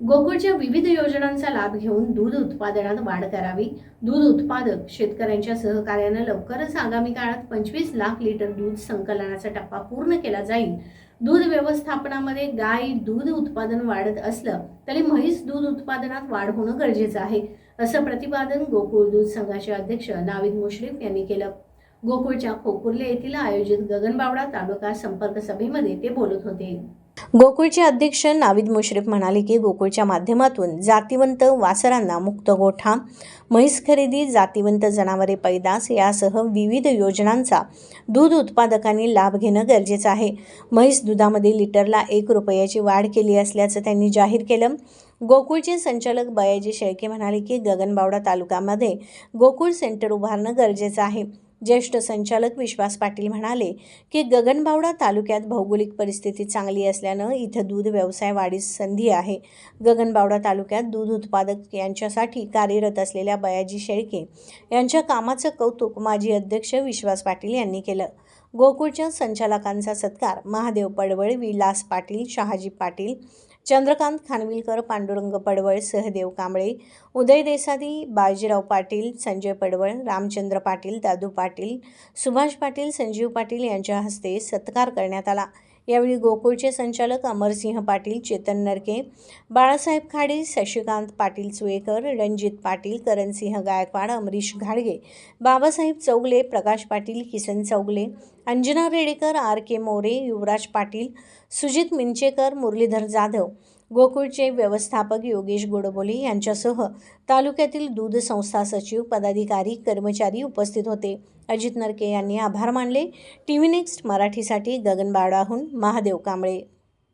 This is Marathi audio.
गोकुळच्या विविध योजनांचा लाभ घेऊन दूध उत्पादनात वाढ करावी. दूध उत्पादक शेतकऱ्यांच्या सहकार्यानं लवकरच आगामी काळात पंचवीस लाख लिटर दूध संकलनाचा टप्पा पूर्ण केला जाईल. दूध व्यवस्थापनामध्ये गाय दूध उत्पादन वाढत असलं तरी म्हैस दूध उत्पादनात वाढ होणं गरजेचं आहे असं प्रतिपादन गोकुळ दूध संघाचे अध्यक्ष नाविद मुश्रीफ यांनी केलं. गोकुळच्या खोकुर्ले येथील आयोजित गगनबावडा तालुका संपर्क सभेमध्ये ते बोलत होते. गोकुळचे अध्यक्ष नाविद मुश्रीफ म्हणाले की गोकुळच्या माध्यमातून जातिवंत वासरांना मुक्त गोठा म्हैस खरेदी जातिवंत जनावरे पैदास यासह विविध योजनांचा दूध उत्पादकांनी लाभ घेणं गरजेचं आहे. म्हैस दुधामध्ये लिटरला एक रुपयाची वाढ केली असल्याचं त्यांनी जाहीर केलं. गोकुळचे संचालक बयाजी शेळके म्हणाले की गगनबावडा तालुक्यामध्ये गोकुळ सेंटर उभारणं गरजेचं आहे. ज्येष्ठ संचालक विश्वास पाटील म्हणाले की गगनबावडा तालुक्यात भौगोलिक परिस्थिती चांगली असल्यानं इथं दूध व्यवसाय वाढीस संधी आहे. गगनबावडा तालुक्यात दूध उत्पादक यांच्यासाठी कार्यरत असलेल्या बयाजी शेळके यांच्या कामाचं कौतुक माजी अध्यक्ष विश्वास पाटील यांनी केलं. गोकुळच्या संचालकांचा सत्कार महादेव पडवळ विलास पाटील शहाजी पाटील चंद्रकांत खानविलकर पांडुरंग पडवळ सहदेव कांबळे उदय देसादी बाजीराव पाटील संजय पडवळ रामचंद्र पाटील दादू पाटील सुभाष पाटील संजीव पाटील यांच्या हस्ते सत्कार करण्यात आला. यावेळी गोकुळचे संचालक अमरसिंह पाटील चेतन नरके बाळासाहेब खाडे शशिकांत पाटील सुळेकर रणजित पाटील करणसिंह गायकवाड अमरीश घाडगे बाबासाहेब चौगले प्रकाश पाटील किसन चौगले अंजना रेडेकर आर के मोरे युवराज पाटील सुजित मिंचेकर मुरलीधर जाधव गोकुळचे व्यवस्थापक योगेश गोडबोले यांच्यासह तालुक्यातील दूध संस्था सचिव पदाधिकारी कर्मचारी उपस्थित होते. अजित नरके यांनी आभार मानले. टी व्ही नेक्स्ट मराठीसाठी गगनबाडाहून महादेव कांबळे.